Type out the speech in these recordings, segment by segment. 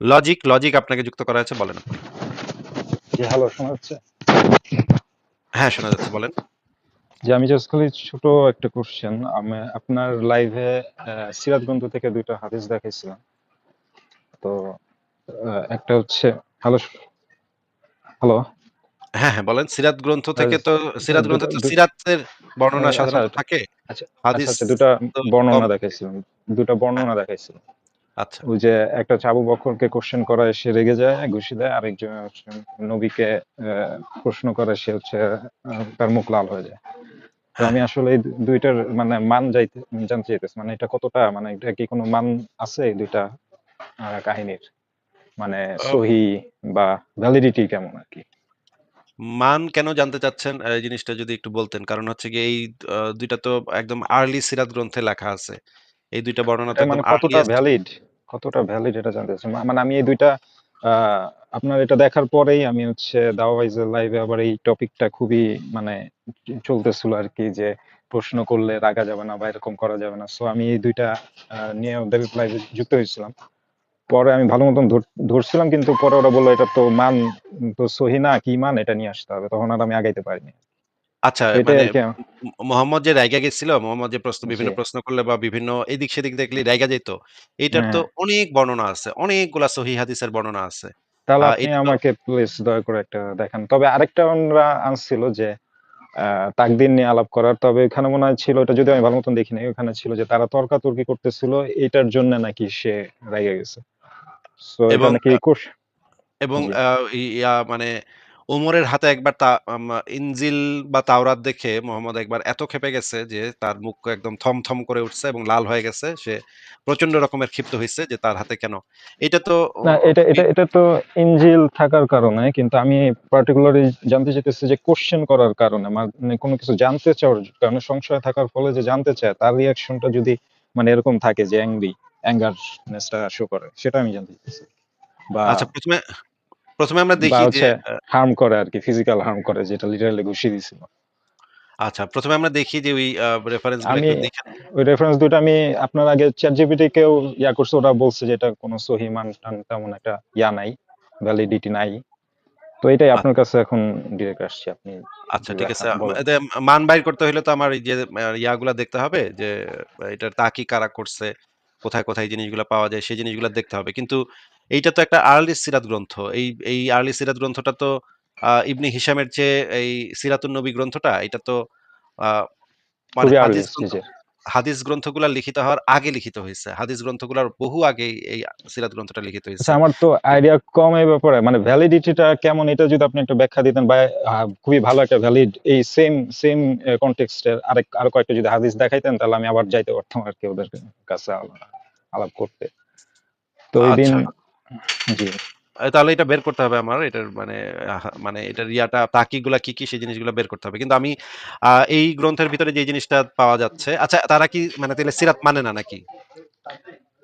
Logic, logic আপনাকে যুক্ত করা হয়েছে বলেন আপনি। জি, হ্যালো শোনা যাচ্ছে? হ্যাঁ, শোনা যাচ্ছে বলেন। জি, আমি জাস্ট খালি ছোট একটা কোয়েশ্চেন। আমি আপনার লাইভে গ্রন্থ থেকে ২ টা হাদিস দেখাইছিলাম। তো একটা হচ্ছে হ্যালো হ্যালো? হ্যাঁ, হ্যাঁ, বলেন। সিরাত গ্রন্থ থেকে তো সিরাত গ্রন্থে তো সিরাতের বর্ণনা আচ্ছা, সাধারণত থাকে। আচ্ছা, হাদিস আচ্ছা, ২ টা তো বর্ণনা দেখাইছিলাম। ২ টা হ্যাঁ। বর্ণনা দেখাইছিলাম। আচ্ছা। ওই যে একটা আবু বকরকে কোয়েশ্চেন করায় সে রেগে যায়, ঘুষি দেয়। আরেকজন নবীকে প্রশ্ন করে সে হচ্ছে তার মুখ লাল হয়ে যায়। আমি। আসলে এই ২ টার মানে মান যাইতে জানতে চাইতেছি। মানে এটা কতটা মানে এটা কি কোনো মান আছে এই ২ টা আ কাহিনীর? মানে সহি বা ভ্যালিডিটি কেমন আর কি মান কেন জানতে চাচ্ছেন এই জিনিসটা যদি একটু বলতেন। কারণ হচ্ছে কি এই দুইটা তো একদম আর্লি সিরাত গ্রন্থে লেখা আছে। এই ২ টা বর্ণনা তো মানে কতটা ভ্যালিড? কতটা ভ্যালিড এটা জানতে চাচ্ছি। মানে আমি এই ২ টা আ আপনার এটা দেখার পরেই আমি হচ্ছে দাওয়া ভাইজের লাইভে আবার এই টপিকটা খুবই মানে চলতেছিল আরকি যে প্রশ্ন করলে রাগা যাবে না বা এরকম করা যাবে না। সো আমি এই ২ টা নিয়ে ওদের লাইভে যুক্ত হয়েছিলাম। পরে আমি ভালো মতন ধর ধরছিলাম কিন্তু পরে ওরা বলল এটা তো মান তো সহি না, কি মান এটা নিয়ে আসতে হবে। তখন আর আমি আগাইতে পারিনি। আচ্ছা এটাই মানে আ মোহাম্মদ যে রাইগা গেছিল, মোহাম্মদ যে প্রশ্ন জি। বিভিন্ন প্রশ্ন করলে বা বিভিন্ন এদিক সেদিক দেখলেই রাইগা যাইত। এইটার তো হ্যাঁ। অনেক বর্ণনা আছে। অনেকগুলা সহিহ হাদিসের বর্ণনা আছে। তাহলে আপনি এটা তো আমাকে প্লিজ দয়া করে একটা দেখান। তবে আরেকটা ওনারা আনছিল যে আ তাকদীর নিয়ে আলাপ করার। তবে ওখানে মনে হয় ছিল এটা যদিও আমি ভালো মতন দেখি নাই। ওখানে ছিল যে তারা তর্কাতর্কি করতেছিল। এটার জন্য নাকি সে রাইগা গেছে। সো এটা এবং নাকি আ কোষ এবং জি। আ ইয়া মানে উমরের হাতে একবার তা ইনজিল বা তাওরাত দেখে মোহাম্মদ একবার এত ক্ষেপে গেছে যে তার মুখ একদম থমথম করে উঠছে এবং লাল হয়ে গেছে। সে প্রচণ্ড রকমের ক্ষিপ্ত হইছে যে তার হাতে কেন? এটা তো এটা এটা এটা তো ইনজিল থাকার কারণে কিন্তু আমি পার্টিকুলারলি জানতে চাইতেছি যে কোশ্চেন করার কারণে মানে কোনো কিছু জানতে চাওয়ার কারণে সংশয় থাকার ফলে যে জানতে চায় তার রিঅ্যাকশনটা যদি মানে এরকম থাকে যে অ্যাংরি অ্যাঙ্গারনেস টা শো করে সেটা আমি জানতে চাইতেছি। বা আচ্ছা ১ম এ ১ম এ আমরা দেখি যে হার্ম করে আরকি ফিজিক্যাল হার্ম করে যেটা লিটারালি ঘুষি দিছিল। আচ্ছা প্রথমে আমরা দেখি যে ওই রেফারেন্স আমি ওই রেফারেন্স ২ টা আমি আপনার আগে ChatGPT কেও ইয়া করছে ওরা বলছে যে এটা কোনো সহি মান-টান তেমন একটা ইয়া নাই, ভ্যালিডিটি নাই। তো এটাই আপনার। কাছে এখন ডিরেক্ট আসছি। আপনি আচ্ছা ঠিক আছে। মান বাইর করতে হলে তো আমার এই যে ইয়াগুলা দেখতে হবে যে এটার তাহকিক কারা করছে, কোথায়, কোথায় জিনিসগুলা পাওয়া যায় সেই জিনিসগুলা দেখতে হবে। কিন্তু এইটা তো একটা আর্লি সিরাত গ্রন্থ। এই এই আর্লি সিরাত গ্রন্থটা তো ইবনে হিশামের চেয়ে এই সিরাতুন নবী গ্রন্থটা এটা তো মানে হাদিস গ্রন্থগুলা লিখিত হওয়ার আগে লিখিত হয়েছে হাদিস গ্রন্থগুলার বহু আগেই এই সিরাত গ্রন্থটা লিখিত হয়েছে আমার তো আইডিয়া কম এই ব্যাপারে। মানে ভ্যালিডিটিটা কেমন এটা যদি আপনি একটু ব্যাখ্যা দিতেন বা খুবই ভালো একটা ভ্যালিড এই সেম সেম এ কনটেক্সট এর আরেক আরও কয়েকটা যদি হাদিস দেখাইতেন তাহলে আমি আবার যাইতে পারতাম আর কি ওদের কাছে আলা আলাপ করতে। তো ঐদিন আচ্ছা। জি। তাহলে এটা বের করতে হবে আমার। এটার মানে মানে এটার ইয়াটা তাকিগুলা কি, কি সেই জিনিসগুলো বের করতে হবে। কিন্তু আমি এই গ্রন্থের ভিতরে যে জিনিসটা পাওয়া যাচ্ছে আচ্ছা তারা কি মানে তাহলে সিরাত মানে না নাকি?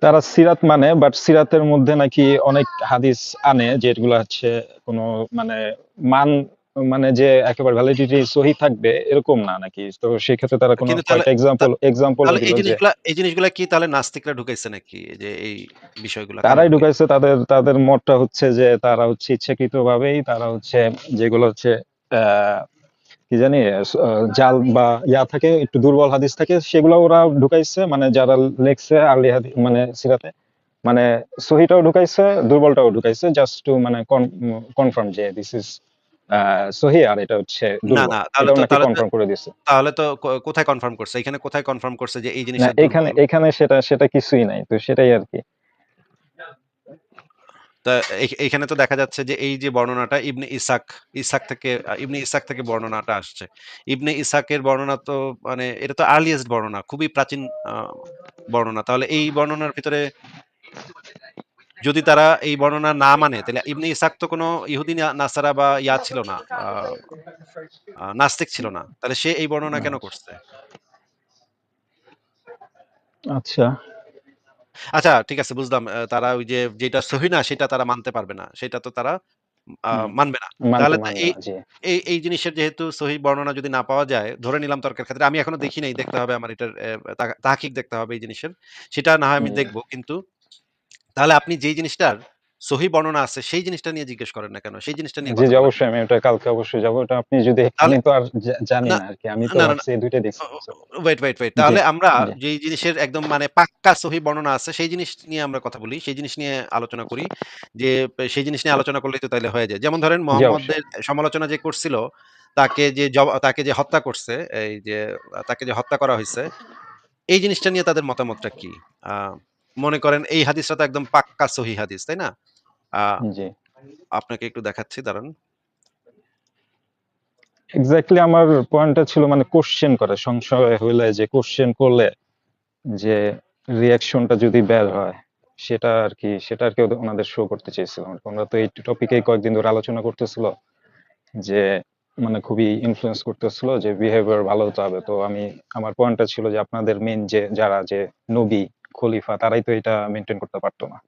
তারা সিরাত মানে বাট সিরাতের মধ্যে নাকি অনেক হাদিস আনে যেগুলো হচ্ছে কোনো মানে মান মানে যে একেবারে ভ্যালিডিটি সহি থাকবে এরকম না নাকি। তো সেক্ষেত্রে তারা কোনো এক্সাম্পল এক্সাম্পল এই জিনিসগুলা এই জিনিসগুলা কি তাহলে নাস্তিকরা ঢুকাইছে নাকি? যে এই বিষয়গুলা তারাই ঢুকাইছে? তাদের তাদের মতটা হচ্ছে যে তারা হচ্ছে ইচ্ছাকৃতভাবেই তারা হচ্ছে যেগুলো হচ্ছে কি জানি জাল বা ইয়া থাকে একটু দুর্বল হাদিস থাকে সেগুলো ওরা ঢুকাইছে মানে যারা লেখছে আরলি হাদি মানে সিরাতে মানে সহিটাও ঢুকাইছে, দুর্বলটাও ঢুকাইছে জাস্ট টু মানে কনফার্ম যে দিস আ সহি আর এটা হচ্ছে না, না তাহলে তো তাহলে কনফার্ম করে দিছে। তাহলে তো কোথায় কনফার্ম করছে? এখানে কোথায় কনফার্ম করছে যে এই জিনিসটা এখানে? এখানে সেটা সেটা কিছুই নাই। তো সেটাই আরকি। তা এই এইখানে তো দেখা যাচ্ছে যে এই যে বর্ণনাটা ইবনে ইসাক, ইসাক থেকে ইবনে ইসাক থেকে বর্ণনাটা আসছে। ইবনে ইসাকের বর্ণনা তো মানে এটা তো আর্লিয়েস্ট বর্ণনা। খুবই প্রাচীন বর্ণনা। তাহলে এই বর্ণনার ভিতরে যদি তারা এই বর্ণনা না মানে তাহলে ইবনে ইসাক তো কোনো ইহুদি নাসারা বা ইয়া ছিল না। নাস্তিক ছিল না। তাহলে সে এই বর্ণনা কেন। করছে? আচ্ছা। আচ্ছা ঠিক আছে বুঝলাম। তারা ওই যে যেটা সহি না সেটা তারা মানতে পারবে না। সেটা তো তারা মানবে না। তাহলে এই এই জিনিসের যেহেতু সহি বর্ণনা যদি না পাওয়া যায়, ধরে নিলাম তর্কের ক্ষেত্রে আমি এখনও দেখি নাই। দেখতে হবে আমার এটার তাহকিক দেখতে হবে এই জিনিসের। সেটা না হয় আমি দেখব কিন্তু তাহলে আপনি যেই জিনিসটার সহিহ বর্ণনা আছে সেই জিনিসটা নিয়ে জিজ্ঞেস করেন না কেন? সেই জিনিসটা নিয়ে জি। অবশ্যই আমি ওটা কালকে অবশ্যই যাব। ওটা আপনি যদি আমি তো আর জানি না, না আরকি। আমি তো। এই ২ টাই দেখছি। Wait, wait, wait. তাহলে আমরা। যেই জিনিসের একদম মানে পাক্কা সহিহ বর্ণনা আছে সেই জিনিস নিয়ে আমরা কথা বলি। সেই জিনিস নিয়ে আলোচনা করি। যে সেই জিনিস নিয়ে আলোচনা করলেই তো তাইলে হয়ে যায়। যেমন ধরেন মোহাম্মদের সমালোচনা যে করছিল, তাকে যে তাকে যে হত্যা করছে, এই যে তাকে যে হত্যা করা হইছে, এই জিনিসটা নিয়ে তাদের মতামতটা কি? আ মনে করেন এই হাদিসটা তো একদম পাক্কা সহিহ হাদিস, তাই না? আপনাকে একটু দেখাচ্ছি দাঁড়ান। এক্সাক্টলি আমার পয়েন্টটা ছিল মানে কোশ্চেন করে সংশয় হইলে যে কোয়েশ্চেন করলে যে রিয়াকশনটা যদি বের হয় সেটা আর কি সেটা আর কি ওনাদের শো করতে চেয়েছিলাম। আমরা তো এই টপিকেই কয়েকদিন ধরে আলোচনা করতেছিল যে মানে খুবই ইনফ্লুয়েন্স করতেছিল যে বিহেভিয়ার ভালো হতে হবে। তো আমি আমার পয়েন্টটা ছিল যে আপনাদের মেইন যে যারা যে নবী, খলিফা তারাই তো এটা মেইনটেইন করতে পারত না।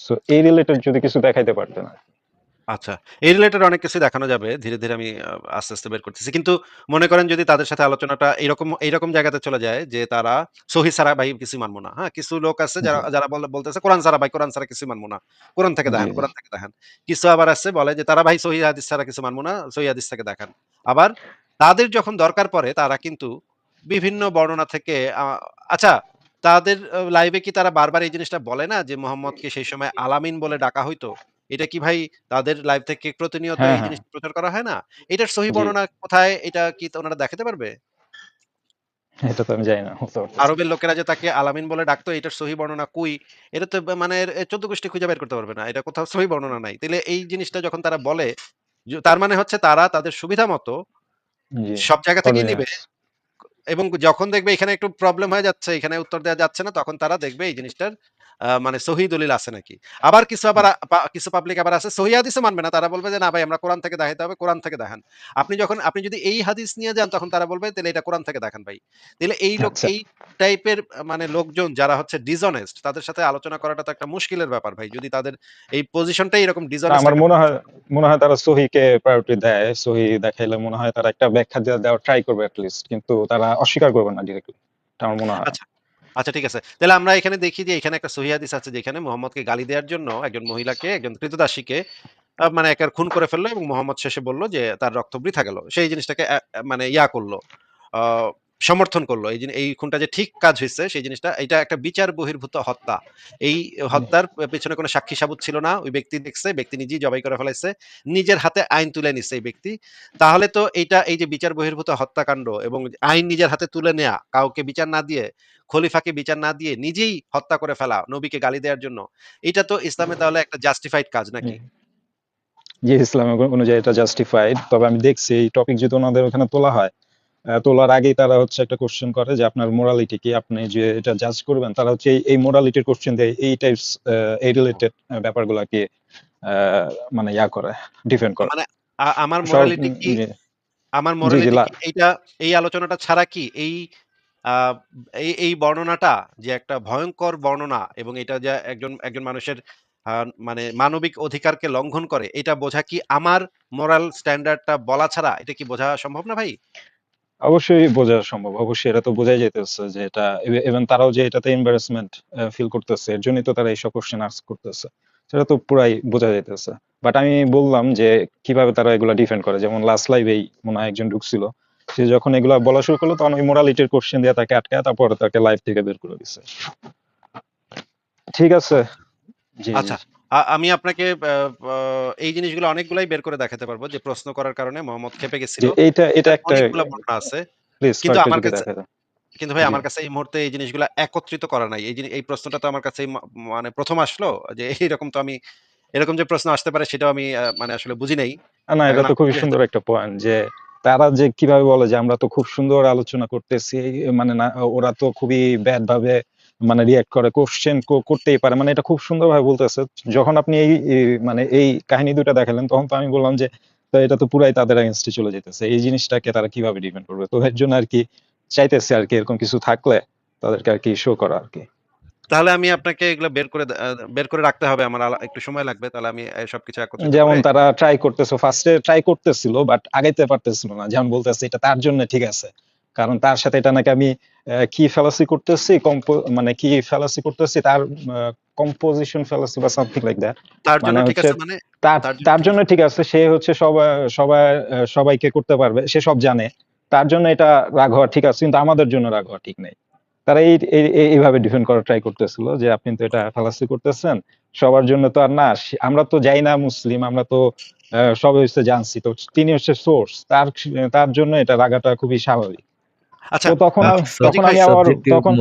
সো এই রিলেটেড যদি কিছু দেখাইতে পারতেন আরকি। আচ্ছা। এই রিলেটেড অনেক কিছুই দেখানো যাবে। ধীরে, ধীরে আমি আস্তে, আস্তে বের করতেছি। কিন্তু মনে করেন যদি তাদের সাথে আলোচনাটা এরকম এইরকম জায়গাতে চলে যায় যে তারা সহিহ ছাড়া ভাই কিছুই মানব না। হ্যাঁ? কিছু লোক আছে যারা যারা বলে বলতেছে কোরআন ছাড়া ভাই কোরআন ছাড়া কিছুই মানব না। কোরআন থেকে দেখান, কোরআন থেকে দেখান। কিছু আবার আছে বলে যে তারা ভাই সহিহ হাদিস সারা কিছু মানবো না, সহিহ হাদিস থেকে দেখান। আবার তাদের যখন দরকার পড়ে তারা কিন্তু বিভিন্ন বর্ণনা থেকে আচ্ছা তাদের লাইভে কি তারা বারবার এই জিনিসটা বলে না যে মোহাম্মদকে সেই সময় আলামিন বলে ডাকা হইতো? এটা কি ভাই তাদের লাইভ থেকে প্রতিনিয়ত হ্যাঁ, এই হ্যাঁ। জিনিস প্রচার করা হয় না? এটার সহিহ জি। বর্ণনা কোথায়? এটা কি ওনারা দেখাতে পারবে? এটা তো আমি জানি না। আরবের লোকেরা যে তাকে আলামিন বলে ডাকতো এটার সহিহ বর্ণনা কই? এটা তো মানে ১৪ গোষ্ঠী খুঁজে বের করতে পারবে না। এটা কোথাও সহিহ বর্ণনা নাই। তাইলে এই জিনিসটা যখন তারা বলে, তার মানে হচ্ছে তারা তাদের সুবিধা মতো সব জায়গা থেকেই নিবে। এবং যখন দেখবে এখানে একটু প্রবলেম হয়ে যাচ্ছে, এখানে উত্তর দেওয়া যাচ্ছে না, তখন তারা দেখবে এই জিনিসটার মানে সহিহ দলিল আছে নাকি। আবার কিছু আবার কিছু পাবলিক আবার আছে সহিহ হাদিসও মানবে না। তারা বলবে যে, "না ভাই আমরা কোরআন থেকে দেখাইতে হবে, কোরআন থেকে দেখান।" আপনি যখন আপনি যদি এই হাদিস নিয়ে যান তখন তারা বলবে, "তাইলে এটা কোরআন থেকে দেখান ভাই।" তাইলে এই লোক আচ্ছা। এই টাইপের মানে লোকজন যারা হচ্ছে ডিসঅনেস্ট তাদের সাথে আলোচনা করাটা তো একটা মুশকিলের ব্যাপার ভাই। যদি তাদের এই পজিশনটাই এরকম না ডিসঅনেস্ট আমার মনে হয় মনে হয় তারা সহিহকে প্রায়োরিটি দেয়। সহিহ দেখাইলে মনে হয় তারা একটা ব্যাখ্যা দেওয়া দেওয়ার ট্রাই করবে এট লিস্ট। কিন্তু তারা অস্বীকার করবে না ডিরেক্টলি। আমার মনে হয়। আচ্ছা, আচ্ছা ঠিক আছে। তাহলে আমরা এখানে দেখি যে এখানে একটা সহিদিস হাদিস আছে যেখানে মোহাম্মদকে গালি দেওয়ার জন্য একজন মহিলাকে, একজন কৃতদাসীকে মানে একার খুন করে ফেলল এবং মোহাম্মদ শেষে বলল যে তার রক্ত বৃথা গেল। সেই জিনিসটাকে মানে ইয়া করল সমর্থন করল এই এই খুনটা যে ঠিক কাজ হইছে সেই জিনিসটা এটা একটা বিচার বহির্ভূত হত্যা। এই হত্যার পেছনে কোনো সাক্ষী সাবুত ছিল না। ওই ব্যক্তি দেখছে, ব্যক্তি নিজেই জবাই করে ফেলাইছে। নিজের হাতে আইন তুলে নিছে এই ব্যক্তি। তাহলে তো এইটা এই যে বিচার বহির্ভূত হত্যাকাণ্ড এবং আইন নিজের হাতে তুলে নেয়া, কাউকে বিচার না দিয়ে, খলিফাকে বিচার না দিয়ে নিজেই হত্যা করে ফেলা, নবীকে গালি দেওয়ার জন্য। এটা তো ইসলামে তাহলে একটা জাস্টিফাইড কাজ নাকি? জি, ইসলামের অ অনুযায়ী এটা জাস্টিফাইড। তবে আমি দেখছি এই টপিক যদি ওনাদের ওখানে তোলা হয়, তোলার আগেই তারা হচ্ছে একটা কোয়েশ্চেন করে যে আপনার মোরালিটি কি? আপনি যে এটা জাজ করবেন তারা হচ্ছে এই, মোরালিটির কোয়েশ্চেন দিয়ে এই টাইপস এই রিলেটেড আ ব্যাপারগুলাকে আ মানে ইয়া করে, ডিফেন্ড করে। মানে আমার মোরালিটি কি আমার মোরালিটি এইটা এই আলোচনাটা ছাড়া কি এই এই, এই বর্ণনাটা যে একটা ভয়ঙ্কর বর্ণনা এবং এটা যে একজন, একজন মানুষের মানে মানবিক অধিকারকে লঙ্ঘন করে এটা বোঝা কি আমার মোরাল স্ট্যান্ডার্ডটা বলা ছাড়া এটা কি বোঝা সম্ভব না ভাই? অবশ্যই বোঝা সম্ভব। অবশ্যই এটা তো বোঝাই যাইতেছে যে এটা ইভে ইভেন তারাও যে এটাতে এম্বারাসমেন্ট ফিল করতেছে, এর জন্যই তো তারা এইসব কোয়েশ্চেন আস্ক করতেছে। সেটা তো পুরাই বোঝা যাইতেছে। বাট আমি বললাম যে কীভাবে তারা এগুলা ডিফেন্ড করে। যেমন লাস্ট লাইভেই মনে হয় একজন ঢুকছিল। সে যখন এগুলা বলা শুরু করল, তখন ওই মোরালিটির কোশ্চেন দিয়ে তাকে আটকায় তারপরে তাকে লাইভ থেকে বের করে দিছে। ঠিক আছে। আচ্ছা। আমি আপনাকে এই জিনিসগুলো অনেকগুলাই বের করে দেখাতে পারব যে প্রশ্ন করার কারণে মোহাম্মদ খেপে গেছিল। জি, এইটা এটা একটা অনেকগুলা বর্ণনা আছে। প্লিজ কিন্তু আমার কাছে কিন্তু ভাই আমার কাছে এই মুহূর্তে এই জিনিসগুলা একত্রিত করা নাই। এই এই প্রশ্নটা তো আমার কাছে মানে প্রথম আসলো যে এইরকম তো আমি এরকম যে প্রশ্ন আসতে পারে সেটাও আমি মানে আসলে বুঝি নাই। না, এটা তো খুবই সুন্দর একটা পয়েন্ট যে তারা যে কীভাবে বলে যে আমরা তো খুব সুন্দর আলোচনা করতেছি মানে না ওরা তো খুবই ব্যাড ভাবে মানে রিঅ্যাক্ট করে কোশ্চেন করতেই পারে। মানে এটা খুব সুন্দরভাবে বলতেছে। যখন আপনি এই মানে এই কাহিনী ২ টা দেখালেন তখন তো আমি বললাম যে তো এটা তো পুরাই তাদের এগেইনস্ট এ চলে যাইতেছে। এই জিনিসটাকে তারা কীভাবে ডিফেন্ড করবে? তো এর জন্য আরকি চাইতেছি আরকি এরকম কিছু থাকলে তাদেরকে আরকি শো করা আরকি। তাহলে আমি আপনাকে এগুলা বের করে বের করে রাখতে হবে। আমার একটু সময় লাগবে। তাহলে আমি সবকিছু একত্রিত যেমন তারা ট্রাই করতেছে। ফার্স্ট ট্রাই করতেছিল বাট আগাইতে পারতেছিল না। যেমন বলতেছে এটা তার জন্য ঠিক আছে। কারণ তার সাথে এটা নাকি আমি কি ফেলাসি করতেছি কম্প মানে কি ফ্যালাসি করতেছি তার কম্পোজিশন ফ্যালাসি বা সামথিং লাইক দ্যাট তার জন্য মানে ঠিক আছে মানে তার জন্য ঠিক আছে সে হচ্ছে সবাই সবাই সবাইকে করতে পারবে সে সব জানে। তার জন্য এটা রাগ হওয়া ঠিক আছে কিন্তু আমাদের জন্য রাগ হওয়া ঠিক নেই। তারা এই এই- এই- এইভাবে ডিফেন্ড করার ট্রাই করতেছিল যে আপনি তো এটা ফেলাসি করতেছেন সবার জন্য তো আর না আমরা তো যাই না মুসলিম আমরা তো আহ, সবাই হচ্ছে জানছি তো তিনি হচ্ছে সোর্স তার তার জন্য এটা রাগাটা খুবই স্বাভাবিক। আচ্ছা তো তখন আহ, তখন আমি আবার তখন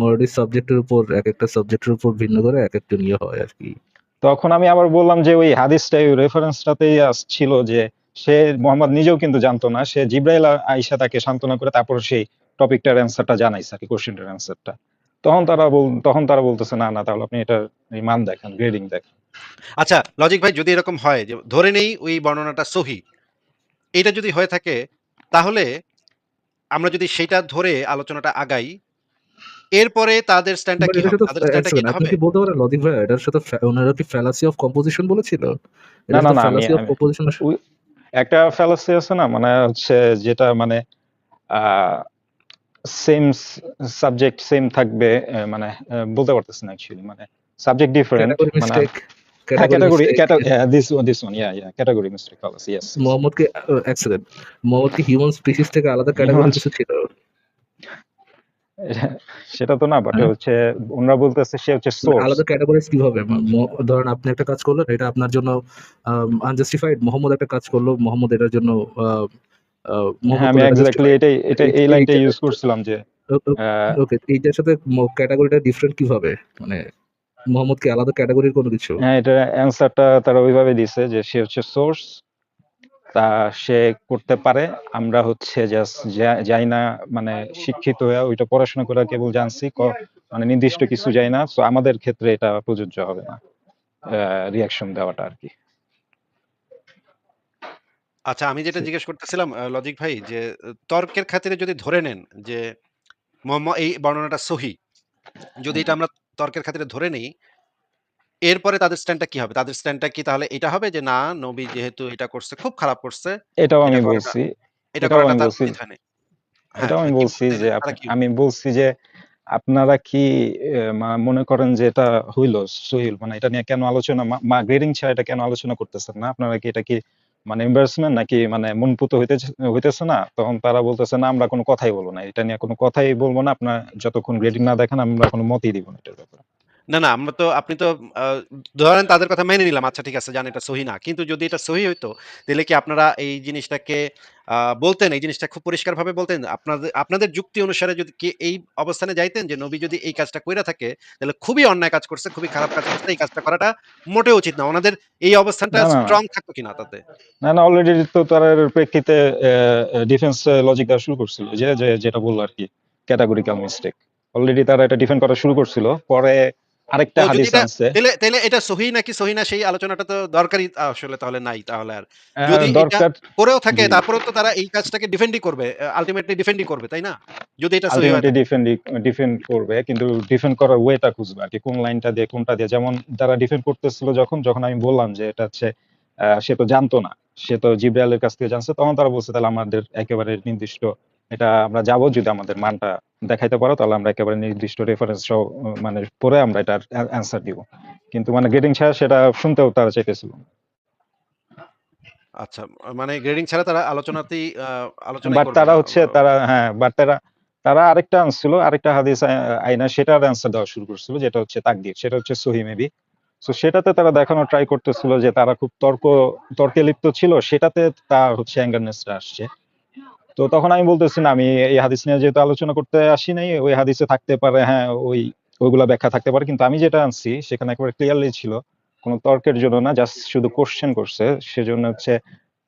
মডি সাবজেক্টের উপর এক একটা সাবজেক্টের উপর ভিন্ন করে এক একটা নিয়ে হয় আর কি। তখন আমি আবার বললাম যে ওই হাদিসটা ওই রেফারেন্সটাতেই ছিল যে সে মোহাম্মদ নিজেও কিন্তু জানতো না সে জিব্রাইল আইসা তাকে সান্ত্বনা করে তারপর সেই টপিকটার অ্যান্সারটা জানাইছে আর কি কোশ্চেনটার অ্যান্সারটা তখন তারা বল তখন তারা বলতেছে না না তাহলে আপনি এটা এই মান দেখেন গ্রেডিং দেখেন। আচ্ছা লজিক ভাই যদি এরকম হয় যে ধরে নেই ওই বর্ণনাটা সহি এটা যদি হয়ে থাকে তাহলে আমরা যদি সেটা ধরে আলোচনাটা আগাই এরপরে তাদের স্ট্যান্ডটা কি হবে? তাদের স্ট্যান্ডটা কি আপনি কি বলতে পারেন ভাই এটার সাথে ওনারা কি ফ্যালাসি অফ কম্পোজিশন বলেছিল? না না না ফ্যালাসি অফ কম্পোজিশন একটা ফ্যালাসি আছে না মানে হচ্ছে যেটা মানে সেম সাবজেক্ট সেম থাকবে মানে বলতে পারতেছি না অ্যাকচুয়ালি মানে সাবজেক্ট ডিফারেন্ট মানে হিউম্যান স্পিসিস থেকে আলাদা ক্যাটাগরি কিছু ছিল? সেটা তো না বাট হ্যাঁ? হচ্ছে ওনারা বলতেছে সে হচ্ছে মানে সোর্স আলাদা ক্যাটাগরিজ কীভাবে? মা- ধরেন আপনি একটা কাজ করলেন এটা আপনার জন্য আনজাস্টিফাইড মোহাম্মদ একটা কাজ করল মোহাম্মদ এটার জন্য আহ, আহ, মোহাম্মদ হ্যাঁ আমি এক্স্যাক্টলি এটাই এটা এই- লাইনটা ইউজ করছিলাম যে ওকে এইটার সাথে ক্যাটাগরিটা ডিফারেন্ট কীভাবে? মানে মোহাম্মদ কি আলাদা ক্যাটাগরির কোনো কিছু? হ্যাঁ এটা অ্যান্সারটা তারা ওইভাবে দিছে যে সে হচ্ছে সোর্স তা সে করতে পারে। আমরা হচ্ছে জাস্ট যাই না মানে শিক্ষিত হয়ে ওইটা পড়াশোনা করে কেবল জানছি মানে নির্দিষ্ট কিছু যাই না। তো আমাদের ক্ষেত্রে এটা প্রযোজ্য হবে না রিয়াকশন দেওয়াটা আর কি। আচ্ছা আমি যেটা জিজ্ঞেস করতেছিলাম লজিক ভাই যে তর্কের খাতিরে যদি ধরে নেন যে মোহাম্মদ এই বর্ণনাটা সহি যদি এটা আমরা তর্কের খাতিরে ধরে নেই। এরপরে তাদের স্ট্যান্ডটা কি হবে? তাদের স্ট্যান্ডটা কি তাহলে এটা হবে যে না নবী যেহেতু এটা করছে খুব খারাপ করছে এটাও আমি বলছি এটা করাটা আমি তার বলছি। বিধানে। হ্যাঁ, এটাও আমি বলছি যে আমি বলছি যে আপনারা কি মনে করেন যে এটা হইল সহিল? মানে এটা নিয়ে কেন আলোচনা মা গ্রেডিং ছাড়া এটা কেন আলোচনা করতেছেন না? আপনারা কি এটা কি মানে এম্বারাসমেন্ট নাকি মানে মনপুত হইতেছে হইতেছে না? তখন তারা বলতেছে, না, আমরা কোনো কথাই বলব না। এটা নিয়ে কোনো কথাই বলব না। আপনার যতক্ষণ গ্রেডিং না দেখেন, আমরা কোনো মতই দিব না এটার ব্যাপারে। না না, আমরা তো, আপনি তো ধরেন তাদের কথা মেনে নিলাম। আচ্ছা ঠিক আছে, জানি এটা সহি না। কিন্তু যদি এটা সহি হইতো, তাহলে কি আপনারা এই জিনিসটাকে বলতেন এই জিনিসটা খুব পরিষ্কার ভাবে বলতেন। আপনাদের আপনাদের যুক্তি অনুসারে যদি কি এই অবস্থানে যাইতেন যে নবী যদি এই কাজটা কইরা থাকে তাহলে খুবই অন্যায় কাজ করছে খুবই খারাপ কাজ করছে এই কাজটা করাটা মোটেও উচিত না। ওনাদের এই অবস্থানটা। স্ট্রং থাকতো কিনা তাতে? না না অলরেডি তো তার প্রেক্ষিতে ডিফেন্স লজিক দেওয়া শুরু করছিল যে যেটা বলল আর কি ক্যাটাগরিক্যাল মিস্টেক অলরেডি তারা এটা ডিফেন্ড করা শুরু করছিল পরে আরেকটা হাদিস আনছে তাহলে তাহলে এটা সহি নাকি সহি না সেই আলোচনাটা তো দরকারই আসলে তাহলে নাই তাহলে আর। যদি দরকার করেও থাকে জি। তারপরেও তো তারা এই কাজটাকে ডিফেন্ডই করবে আলটিমেটলি ডিফেন্ডই করবে তাই না? যদি এটা সহি হয় ডিফেন্ড ডিফেন্ড করবে কিন্তু ডিফেন্ড করার ওয়েটা খুঁজবে আর কি কোন লাইনটা দিয়ে কোনটা দিয়ে। যেমন তারা ডিফেন্ড করতেছিল যখন যখন আমি বললাম যে এটা হচ্ছে সে তো জানতো না সে তো জিব্রাইলের কাছ থেকে জানছে তখন তারা বলছে তাহলে আমাদের একেবারে নির্দিষ্ট এটা আমরা যাব যদি আমাদের মানটা দেখাইতে পারো তাহলে আমরা একেবারে নির্দিষ্ট রেফারেন্স সহ মানে পরে আমরা এটার অ্যান্সার দিব। কিন্তু মানে গ্রেডিং ছাড়া সেটা শুনতেও তারা চাইতেছিল। আচ্ছা মানে গ্রেডিং ছাড়া তারা আলোচনাতেই আলোচনা বাট তারা হচ্ছে তারা হ্যাঁ বাট তারা তারা আরেকটা আনছিল আরেকটা হাদিস আইনা সেটার অ্যান্সার দেওয়া শুরু করছিল যেটা হচ্ছে তাকদির সেটা হচ্ছে সহি মেবি সো সেটাতে তারা দেখানো ট্রাই করতেছিল যে তারা খুব তর্ক তর্কে লিপ্ত ছিল সেটাতে তার হচ্ছে অ্যাঙ্গারনেসটা আসছে। তো তখন আমি বলতেছি না আমি এই হাদিস নিয়ে যেহেতু আলোচনা করতে আসি নাই ওই হাদিসে থাকতে পারে হ্যাঁ ওই ওইগুলা ব্যাখ্যা থাকতে পারে। কিন্তু আমি যেটা আনছি সেখানে একবার ক্লিয়ারলি ছিল কোনো তর্কের জন্য না জাস্ট শুধু কোশ্চেন করছে সেজন্য হচ্ছে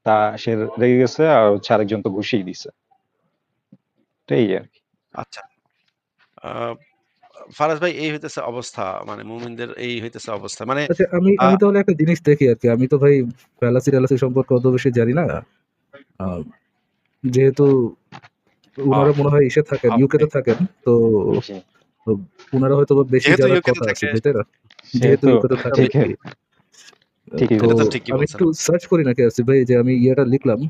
তা সে রেগে গেছে আর হচ্ছে আরেকজন তো ঘুষিয়ে দিছে। এটাই আর কি। আচ্ছা। আহ, ফারাজ ভাই এই হইতেছে অবস্থা মানে মুমিনদের এই হইতেছে অবস্থা মানে আচ্ছা আমি আমি তাহলে একটা জিনিস দেখি আর কি আমি তো ভাই ফ্যালাসি ট্যালাসি সম্পর্কে অত বেশি জানি না। আহ, যেহেতু ওনারা মনে হয় ইসে থাকেন ইউকে তে থাকেন তো। ওনারা হয়তো বেশি জানার কথা আছে না? যেহেতু ইউকে তে থাকে। ঠিকই। ঠিকই তো এটা তো ঠিকই আমি একটু সার্চ করি নাকি আসিফ ভাই যে আমি ইয়েটা লিখলাম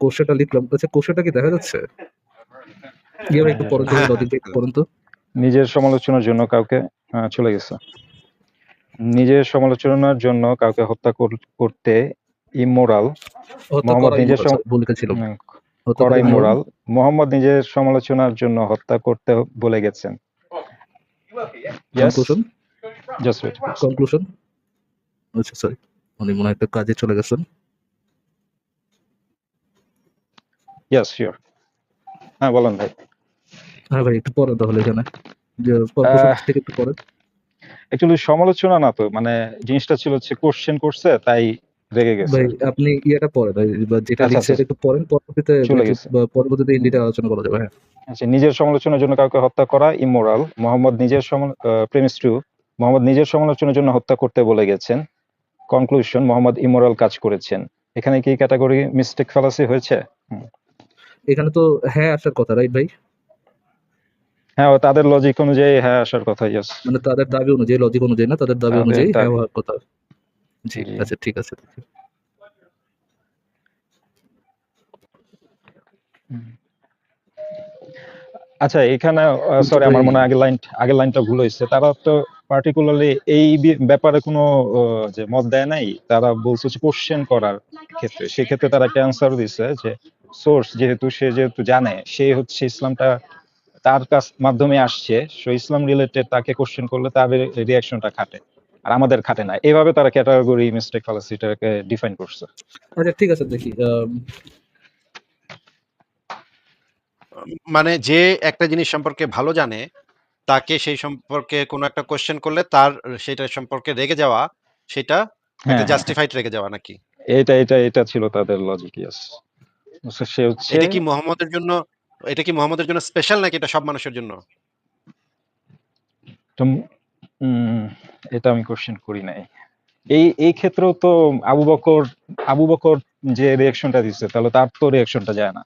কোশ্চেনটা লিখলাম। আচ্ছা কোশ্চেনটা কি দেখা যাচ্ছে? ইয়ে ভাই একটু পড়ুন তো হ্যাঁ, তো। নিজের সমালোচনার জন্য কাউকে আহ, চলে গেছে। নিজের সমালোচনার জন্য কাউকে হত্যা করতে ইমোরাল। মোহাম্মদ নিজের করা করা ইমোরাল মোহাম্মদ নিজের সমালোচনার জন্য হত্যা করতে বলে গেছেন। কনক্লুশন আচ্ছা সরি উনি মনে একটা কাজে চলে গেছেন। ইয়েস শিওর হ্যাঁ বলেন ভাই। হ্যাঁ ভাই একটু পরে তাহলে এখানে। যে থেকে একটু পরে। অ্যাকচুয়ালি সমালোচনা না তো মানে জিনিসটা ছিল হচ্ছে কোশ্চেন করছে তাই রেগে গেছে। ভাই আপনি ইয়েটা পরে ভাই যেটা আচ্ছা, আচ্ছা। একটু পড়েন পরবর্তীতে চলে একটু- পরবর্তীতে ইন ডিটেইল আলোচনা করা যাবে হ্যাঁ। আচ্ছা নিজের সমালোচনার জন্য কাউকে হত্যা করা ইমোরাল মোহাম্মদ নিজের প্রেমিস টু মোহাম্মদ নিজের সমালোচনার জন্য হত্যা করতে বলে গেছেন। কনক্লুশন মোহাম্মদ ইমোরাল কাজ করেছেন। এখানে কি ক্যাটাগরি মিস্টেক ফালাসি হয়েছে? এখানে তো হ্যাঁ আসার কথা রাইট ভাই? হ্যাঁ তাদের লজিক অনুযায়ী হ্যাঁ আসার কথা ইয়েস মানে তাদের দাবি অনুযায়ী লজিক অনুযায়ী না? তাদের দাবি অনুযায়ী হ্যাঁ হওয়ার কথা। জি। আচ্ছা ঠিক আছে আচ্ছা এখানে সরি আমার মনে হয় আগের লাইন আগের লাইনটা ভুল হয়েছে। তারা তো পার্টিকুলারলি এই ব্যাপারে কোনো যে মত দেয় নাই তারা বলছে হচ্ছে কোশ্চেন করার ক্ষেত্রে। সেক্ষেত্রে তারা একটা অ্যান্সার দিছে যে সোর্স যেহেতু সে যেহেতু জানে সে হচ্ছে ইসলামটা তার কাছ মাধ্যমে আসছে। সো ইসলাম রিলেটেড তাকে কোশ্চেন করলে তার রিয়াকশনটা খাটে। আর আমাদের খাটে না এভাবে তারা ক্যাটাগরি মিস্টেক ফালাসিটাকে ডিফাইন করছে। আচ্ছা ঠিক আছে দেখি মানে যে একটা জিনিস সম্পর্কে ভালো জানে তাকে সেই সম্পর্কে কোনো একটা কোশ্চেন করলে তার সেটা সম্পর্কে রেগে যাওয়া সেটা হ্যাঁ একটা জাস্টিফাইড রেগে যাওয়া নাকি? এটা এটা এটা ছিল তাদের লজিক ইয়েস সে হচ্ছে এটা কি মোহাম্মদের জন্য এটা কি মোহাম্মদের জন্য স্পেশাল নাকি এটা সব মানুষের জন্য? তো, উম, এটা আমি কোশ্চেন করি নাই। এই এই ক্ষেত্রেও তো আবু বকর আবু বকর যে রিয়াকশনটা দিচ্ছে তাহলে তার তো রিয়াকশনটা যায় না।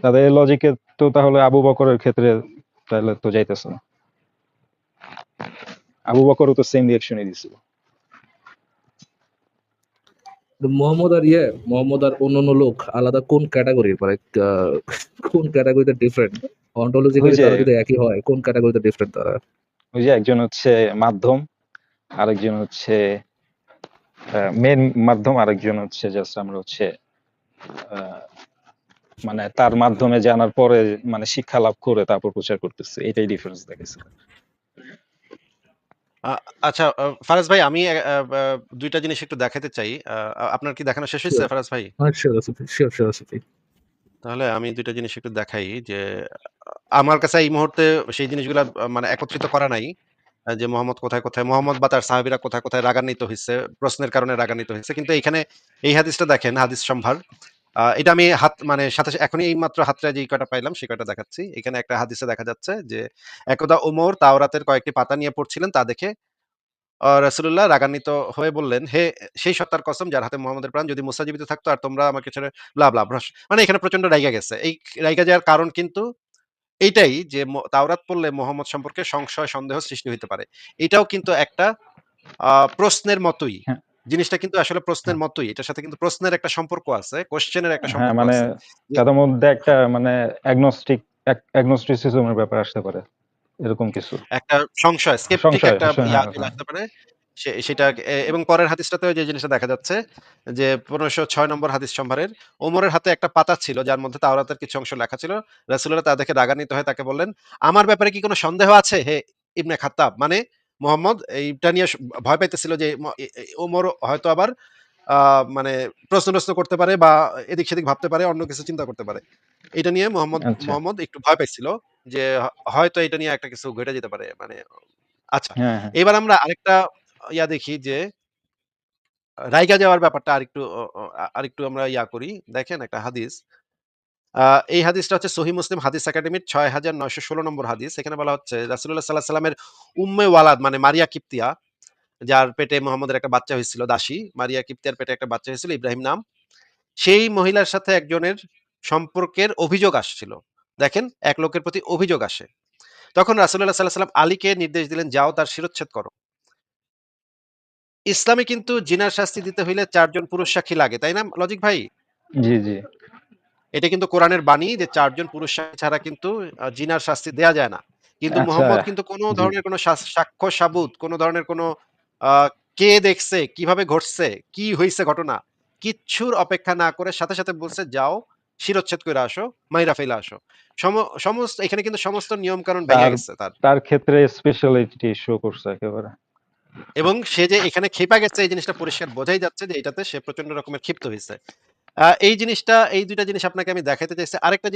তাদের লজিকে তো তাহলে আবু বকরের ক্ষেত্রে তাহলে তো যাইতেছে না। আবু বকরও তো সেম রিয়াকশনই দিছিল। মোহাম্মদ আর ইয়ে মোহাম্মদ আর অন্যান্য লোক আলাদা কোন ক্যাটাগরির মানে কোন ক্যাটাগরিতে ডিফারেন্ট অন্টোলজিক্যালি তারা যদি একই হয় কোন ক্যাটাগরিতে ডিফারেন্ট তারা? ওই যে একজন হচ্ছে মাধ্যম আরেকজন হচ্ছে মেন মাধ্যম আরেকজন হচ্ছে জাস্ট আমরা হচ্ছে মানে তার মাধ্যমে জানার পরে মানে শিক্ষা লাভ করে তারপর প্রচার করতেছে। এটাই ডিফারেন্স দেখেছে আচ্ছা ফারাজ ভাই আমি দুইটা জিনিস একটু দেখাতে চাই। আহ, আপনার কি দেখানো শেষ হয়েছে. ফারাজ ভাই? হ্যাঁ শিওর আছে শিওর শিওর আছে। তাহলে আমি দুইটা জিনিস একটু দেখাই যে আমার কাছে এই মুহূর্তে সেই জিনিসগুলা মানে একত্রিত করা নাই। যে মোহাম্মদ কোথায় কোথায়, মোহাম্মদ বা তার সাহাবীরা কোথায় কোথায় রাগান্বিত হয়েছে প্রশ্নের কারণে রাগান্বিত হয়েছে কিন্তু এখানে এই হাদিসটা দেখেন, হাদিস সম্ভার। এটা আমি হাত মানে সাথে এখনই এই মাত্র হাতটা যে কয়টা পাইলাম সে কয়টা দেখাচ্ছি। এখানে একটা হাদিসে দেখা যাচ্ছে যে, একদা ওমর তাওরাতের কয়েকটি পাতা নিয়ে পড়ছিলেন, তা দেখে আহ, রাসূলুল্লাহ রাগান্বিত হয়ে বললেন হে সেই সত্তার কসম যার হাতে মোহাম্মদের প্রাণ যদি মুসা জীবিত থাকতো আর তোমরা আমাকে ছেড়ে ব্লা ব্লা ভ্রস মানে এখানে প্রচণ্ড রাইগা গেছে। এই রাইগা যাওয়ার কারণ কিন্তু এইটাই যে ম- তাওরাত পড়লে মোহাম্মদ সম্পর্কে সংশয় সন্দেহ সৃষ্টি হতে পারে। এটাও কিন্তু একটা আহ, প্রশ্নের মতোই। হ্যাঁ। জিনিসটা কিন্তু আসলে প্রশ্নের মতোই। এটার সাথে কিন্তু প্রশ্নের একটা সম্পর্ক আছে কোশ্চেনের একটা হ্যাঁ সম্পর্ক মানে আছে। তাদের মধ্যে একটা মানে অ্যাগনস্টিক অ্যাগনস্টিসিজমের ব্যাপার আসতে পারে। এরকম কিছু। একটা সংশয় স্কেপটিক একটা হ্যাঁ, ইয়া হ্যাঁ, পারে। সেটা এবং পরের হাদিসটাতেও যে জিনিসটা দেখা যাচ্ছে যে পনেরোশো ছয় নম্বর হাদিস সম্ভারের ওমরের হাতে একটা পাতা ছিল যার মধ্যে তাওরাতের কিছু অংশ লেখা ছিল। তা দেখে রাগান্বিত হয়ে তাকে বললেন আমার ব্যাপারে কি কোনো সন্দেহ আছে? হে ইবনে খাত্তাব মানে মোহাম্মদ এইটা নিয়ে ভয় পাইতেছিল যে ওমর হয়তো আবার আহ, মানে প্রশ্ন প্রশ্ন করতে পারে বা এদিক সেদিক ভাবতে পারে অন্য কিছু চিন্তা করতে পারে। এটা নিয়ে মোহাম্মদ আচ্ছা। মোহাম্মদ একটু ভয় পাইছিল। যে হয়তো এটা নিয়ে একটা কিছু ঘটে যেতে পারে মানে আচ্ছা হ্যাঁ হ্যাঁ। এবার আমরা আরেকটা ইয়া দেখি যে রাইগা যাওয়ার ব্যাপারটা আরেকটু আরেকটু আমরা ইয়া করি। দেখেন একটা হাদিস। এই হাদিসটা হচ্ছে সহি মুসলিম হাদিস একাডেমির ছয় হাজার নয়শো ষোলো নম্বর হাদিস। এখানে বলা হচ্ছে রাসুল্লাহ সাল্লাহ সাল্লামের উম্মে ওয়ালাদ মানে মারিয়া কিপ্তিয়া যার পেটে মোহাম্মদের একটা বাচ্চা হয়েছিল দাসী। মারিয়া কিপ্তিয়ার পেটে একটা বাচ্চা হয়েছিল ইব্রাহিম নাম। সেই মহিলার সাথে একজনের সম্পর্কের অভিযোগ আসছিল। দেখেন এক লোকের প্রতি অভিযোগ আসে। তখন রাসুল্লাহ সাল্লাহ সাল্লাম আলীকে নির্দেশ দিলেন যাও তার শিরোচ্ছেদ করো। ইসলামে কিন্তু জিনার শাস্তি দিতে হইলে চারজন পুরুষ সাক্ষী লাগে তাই না লজিক ভাই? জি জি। এটা কিন্তু কোরআনের বাণী যে চারজন পুরুষ সাক্ষী ছাড়া কিন্তু জিনার শাস্তি দেয়া যায় না। কিন্তু আচ্ছা। মোহাম্মদ কিন্তু কোনো ধরনের কোনো সাক্ষ্য সাবুত, কোনো ধরনের কোনো কে দেখছে, কীভাবে ঘটছে, কি হইছে ঘটনা, কিচ্ছুর অপেক্ষা না করে সাথে, সাথে বলছে, "যাও শিরচ্ছেদ করে আসো, মাইরা ফেলে আসো।" সমস্ত এখানে কিন্তু সমস্ত নিয়মকানুন কারণ ভেঙে গেছে তার। তার ক্ষেত্রে স্পেশালিটি শো করছে একেবারে। এবং সে যে এখানে ক্ষেপা গেছে এই জিনিসটা পরিষ্কার বোঝাই যাচ্ছে যে এটাতে সে প্রচণ্ড রকমের ক্ষিপ্ত হয়েছে এই জিনিসটা এই দুইটা জিনিস আপনাকে আমি দেখাতে চাইছি। আরেকটা জিনিস